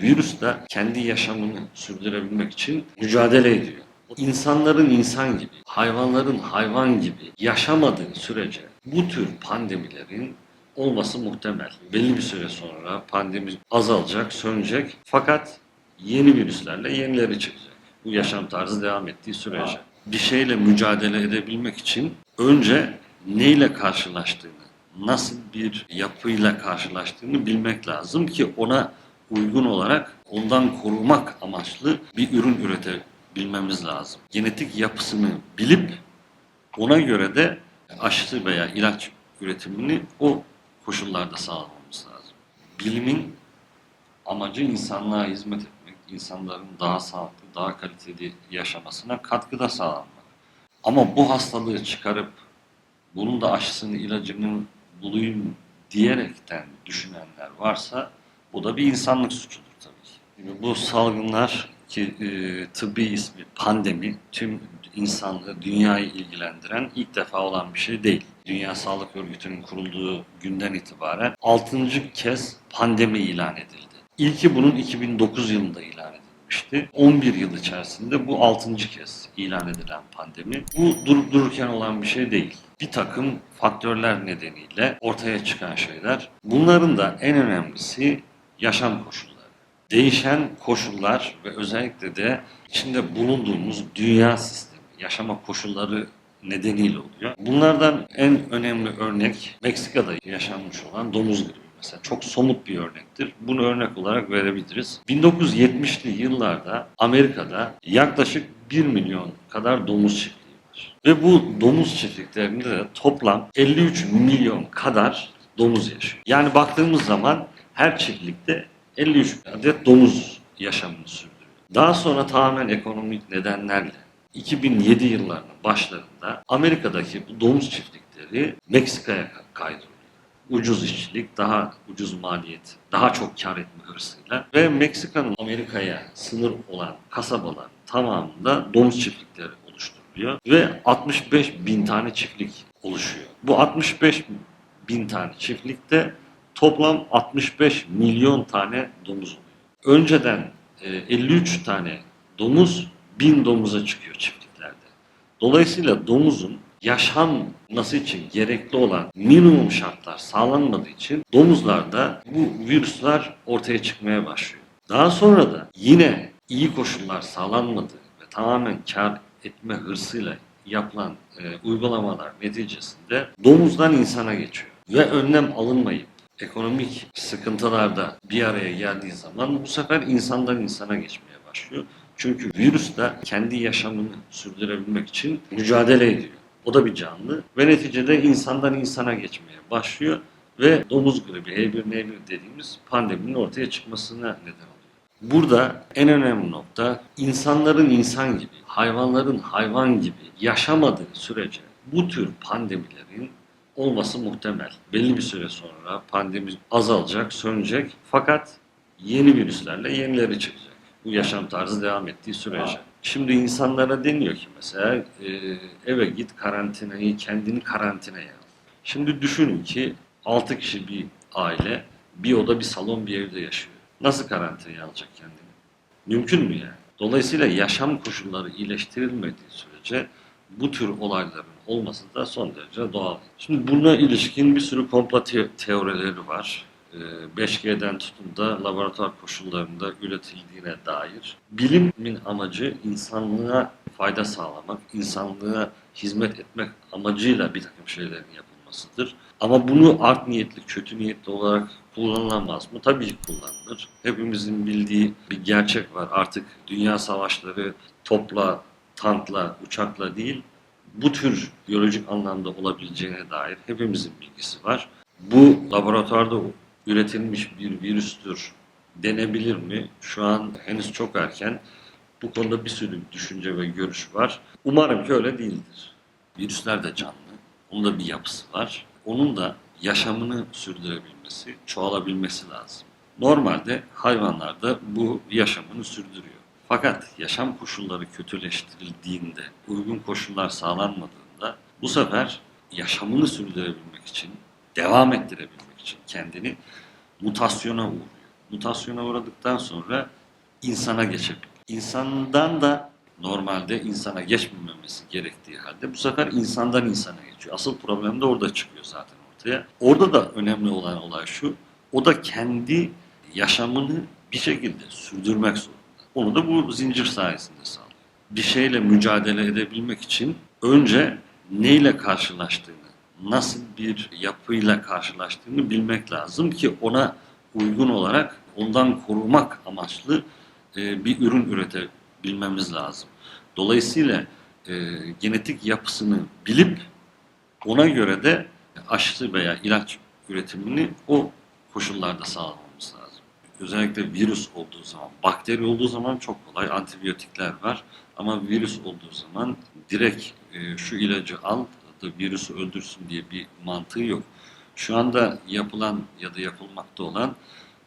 Virüs de kendi yaşamını sürdürebilmek için mücadele ediyor. İnsanların insan gibi, hayvanların hayvan gibi yaşamadığı sürece bu tür pandemilerin olması muhtemel. Belli bir süre sonra pandemi azalacak, sönecek fakat yeni virüslerle yenileri çıkacak. Bu yaşam tarzı devam ettiği sürece. Bir şeyle mücadele edebilmek için önce neyle karşılaştığını, nasıl bir yapıyla karşılaştığını bilmek lazım ki ona uygun olarak ondan korumak amaçlı bir ürün üretebilmemiz lazım. Genetik yapısını bilip ona göre de aşı veya ilaç üretimini o koşullarda sağlamamız lazım. Bilimin amacı insanlığa hizmet etmek, insanların daha sağlıklı, daha kaliteli yaşamasına katkıda sağlamak. Ama bu hastalığı çıkarıp bunun da aşısını, ilacını bulayım diyerekten düşünenler varsa bu da bir insanlık suçudur tabii. Şimdi bu salgınlar ki e, tıbbi ismi pandemi tüm insanlığı, dünyayı ilgilendiren ilk defa olan bir şey değil. Dünya Sağlık Örgütü'nün kurulduğu günden itibaren 6. kez pandemi ilan edildi. İlki bunun 2009 yılında ilan edilmişti. 11 yıl içerisinde bu 6. kez ilan edilen pandemi. Bu durup dururken olan bir şey değil. Bir takım faktörler nedeniyle ortaya çıkan şeyler. Bunların da en önemlisi yaşam koşulları. Değişen koşullar ve özellikle de içinde bulunduğumuz dünya sistemi, yaşama koşulları nedeniyle oluyor. Bunlardan en önemli örnek Meksika'da yaşanmış olan domuz gribi mesela çok somut bir örnektir. Bunu örnek olarak verebiliriz. 1970'li yıllarda Amerika'da yaklaşık 1 milyon kadar domuz çiftliği var. Ve bu domuz çiftliklerinde de toplam 53 milyon kadar domuz yaşıyor. Yani baktığımız zaman her çiftlikte 53 adet domuz yaşamını sürdürüyor. Daha sonra tamamen ekonomik nedenlerle 2007 yıllarının başlarında Amerika'daki bu domuz çiftlikleri Meksika'ya kaydırılıyor. Ucuz işçilik, daha ucuz maliyet, daha çok kar etme hırsıyla ve Meksika'nın Amerika'ya sınır olan kasabalar tamamında domuz çiftlikleri oluşturuluyor ve 65 bin tane çiftlik oluşuyor. Bu 65 bin tane çiftlikte toplam 65 milyon tane domuz oluyor. Önceden e, 53 tane domuz 1000 domuza çıkıyor çiftliklerde. Dolayısıyla domuzun yaşanması için gerekli olan minimum şartlar sağlanmadığı için domuzlarda bu virüsler ortaya çıkmaya başlıyor. Daha sonra da yine iyi koşullar sağlanmadığı ve tamamen kar etme hırsıyla yapılan e, uygulamalar neticesinde domuzdan insana geçiyor. Ve önlem alınmayıp ekonomik sıkıntılarda bir araya geldiği zaman bu sefer insandan insana geçmeye başlıyor. Çünkü virüs de kendi yaşamını sürdürebilmek için mücadele ediyor. O da bir canlı ve neticede insandan insana geçmeye başlıyor ve domuz gribi H1N1 dediğimiz pandeminin ortaya çıkmasına neden oluyor. Burada en önemli nokta insanların insan gibi, hayvanların hayvan gibi yaşamadığı sürece bu tür pandemilerin olması muhtemel. Belli bir süre sonra pandemi azalacak, sönecek fakat yeni virüslerle yenileri çıkacak. Bu yaşam tarzı devam ettiği sürece. Şimdi insanlara deniyor ki mesela e, eve git karantinayı kendini karantinaya al. Şimdi düşünün ki 6 kişi bir aile bir oda bir salon bir evde yaşıyor. Nasıl karantinaya alacak kendini? Mümkün mü yani? Dolayısıyla yaşam koşulları iyileştirilmediği sürece bu tür olayların olması da son derece doğal. Şimdi buna ilişkin bir sürü komplo te- teorileri var. Ee, 5G'den tutun da laboratuvar koşullarında üretildiğine dair. Bilimin amacı insanlığa fayda sağlamak, insanlığa hizmet etmek amacıyla bir takım şeylerin yapılmasıdır. Ama bunu art niyetli, kötü niyetli olarak kullanılamaz mı? Tabii ki kullanılır. Hepimizin bildiği bir gerçek var. Artık dünya savaşları topla, tankla, uçakla değil, bu tür biyolojik anlamda olabileceğine dair hepimizin bilgisi var. Bu laboratuvarda üretilmiş bir virüstür denebilir mi? Şu an henüz çok erken. Bu konuda bir sürü düşünce ve görüş var. Umarım ki öyle değildir. Virüsler de canlı. Onun da bir yapısı var. Onun da yaşamını sürdürebilmesi, çoğalabilmesi lazım. Normalde hayvanlarda bu yaşamını sürdürüyor. Fakat yaşam koşulları kötüleştirildiğinde, uygun koşullar sağlanmadığında bu sefer yaşamını sürdürebilmek için, devam ettirebilmek için kendini mutasyona uğruyor. mutasyona uğradıktan sonra insana geçebilir. İnsandan da normalde insana geçmemesi gerektiği halde bu sefer insandan insana geçiyor. Asıl problem de orada çıkıyor zaten ortaya. Orada da önemli olan olay şu, o da kendi yaşamını bir şekilde sürdürmek zorunda. Onu da bu zincir sayesinde sağlıyor. Bir şeyle mücadele edebilmek için önce neyle karşılaştığını, nasıl bir yapıyla karşılaştığını bilmek lazım ki ona uygun olarak ondan korumak amaçlı e, bir ürün üretebilmemiz lazım. Dolayısıyla e, genetik yapısını bilip ona göre de aşı veya ilaç üretimini o koşullarda lazım. Özellikle virüs olduğu zaman, bakteri olduğu zaman çok kolay antibiyotikler var. Ama virüs olduğu zaman direkt e, şu ilacı al da virüsü öldürsün diye bir mantığı yok. Şu anda yapılan ya da yapılmakta olan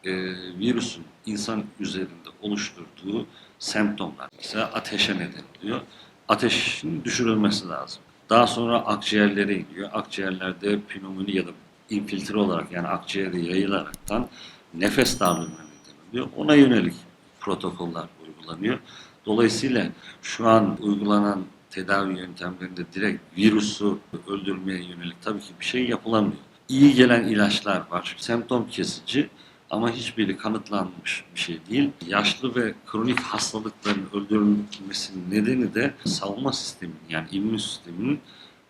e, virüsün insan üzerinde oluşturduğu semptomlar. Mesela ateşe neden oluyor. Ateşin düşürülmesi lazım. Daha sonra akciğerlere iniyor. Akciğerlerde pnömoni ya da infiltre olarak yani akciğere yayılaraktan nefes darlığına neden oluyor. Ona yönelik protokoller uygulanıyor. Dolayısıyla şu an uygulanan tedavi yöntemlerinde direkt virüsü öldürmeye yönelik tabii ki bir şey yapılamıyor. İyi gelen ilaçlar var, semptom kesici ama hiçbiri kanıtlanmış bir şey değil. Yaşlı ve kronik hastalıkların öldürülmesinin nedeni de savunma sisteminin yani immün sisteminin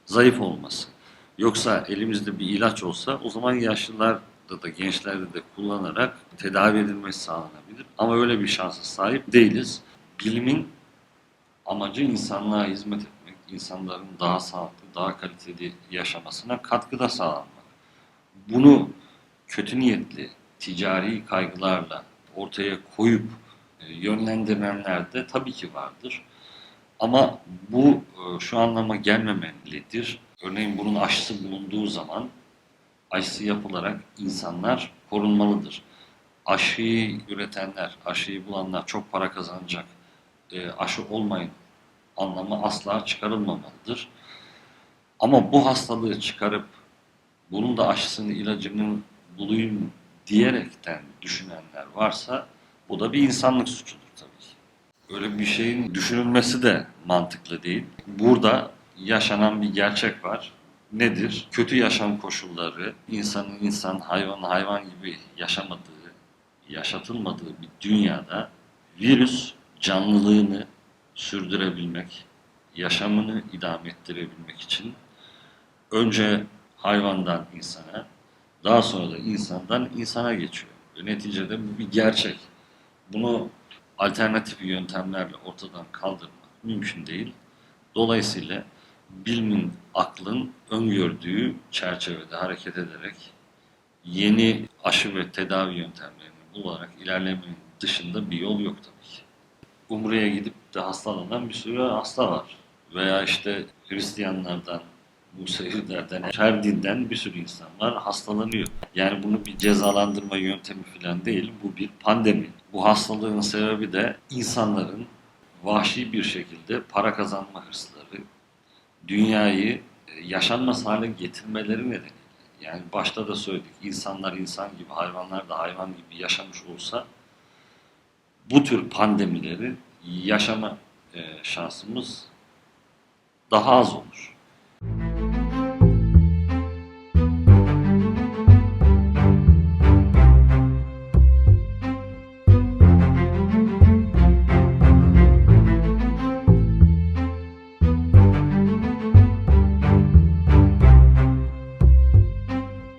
zayıf olması. Yoksa elimizde bir ilaç olsa o zaman yaşlılarda da gençlerde de kullanarak tedavi edilmesi sağlanabilir. Ama öyle bir şansa sahip değiliz. Bilimin amacı insanlığa hizmet etmek, insanların daha sağlıklı, daha kaliteli yaşamasına katkıda sağlanmak. Bunu kötü niyetli, ticari kaygılarla ortaya koyup e, yönlendirenler de tabii ki vardır. Ama bu e, şu anlama gelmemelidir. Örneğin bunun aşısı bulunduğu zaman aşısı yapılarak insanlar korunmalıdır. Aşıyı üretenler, aşıyı bulanlar çok para kazanacak, e, aşı olmayın anlamı asla çıkarılmamalıdır. Ama bu hastalığı çıkarıp bunun da aşısını, ilacını bulayım diyerekten düşünenler varsa bu da bir insanlık suçudur tabii ki. Öyle bir şeyin düşünülmesi de mantıklı değil. Burada yaşanan bir gerçek var. Nedir? Kötü yaşam koşulları, insanın insan, hayvan hayvan gibi yaşamadığı, yaşatılmadığı bir dünyada virüs canlılığını sürdürebilmek, yaşamını idame ettirebilmek için önce hayvandan insana, daha sonra da insandan insana geçiyor. Ve neticede bu bir gerçek. Bunu alternatif yöntemlerle ortadan kaldırmak mümkün değil. Dolayısıyla bilimin, aklın öngördüğü çerçevede hareket ederek yeni aşı ve tedavi yöntemlerini bularak ilerlemenin dışında bir yol yok tabii ki. Umre'ye gidip de hastalanan bir sürü hasta var. Veya işte Hristiyanlardan, Musevilerden, her dinden bir sürü insan var hastalanıyor. Yani bunu bir cezalandırma yöntemi falan değil, bu bir pandemi. Bu hastalığın sebebi de insanların vahşi bir şekilde para kazanma hırsları, dünyayı e, yaşanmaz hale getirmeleri nedeniyle. Yani başta da söyledik, insanlar insan gibi, hayvanlar da hayvan gibi yaşamış olsa bu tür pandemileri yaşama e, şansımız daha az olur.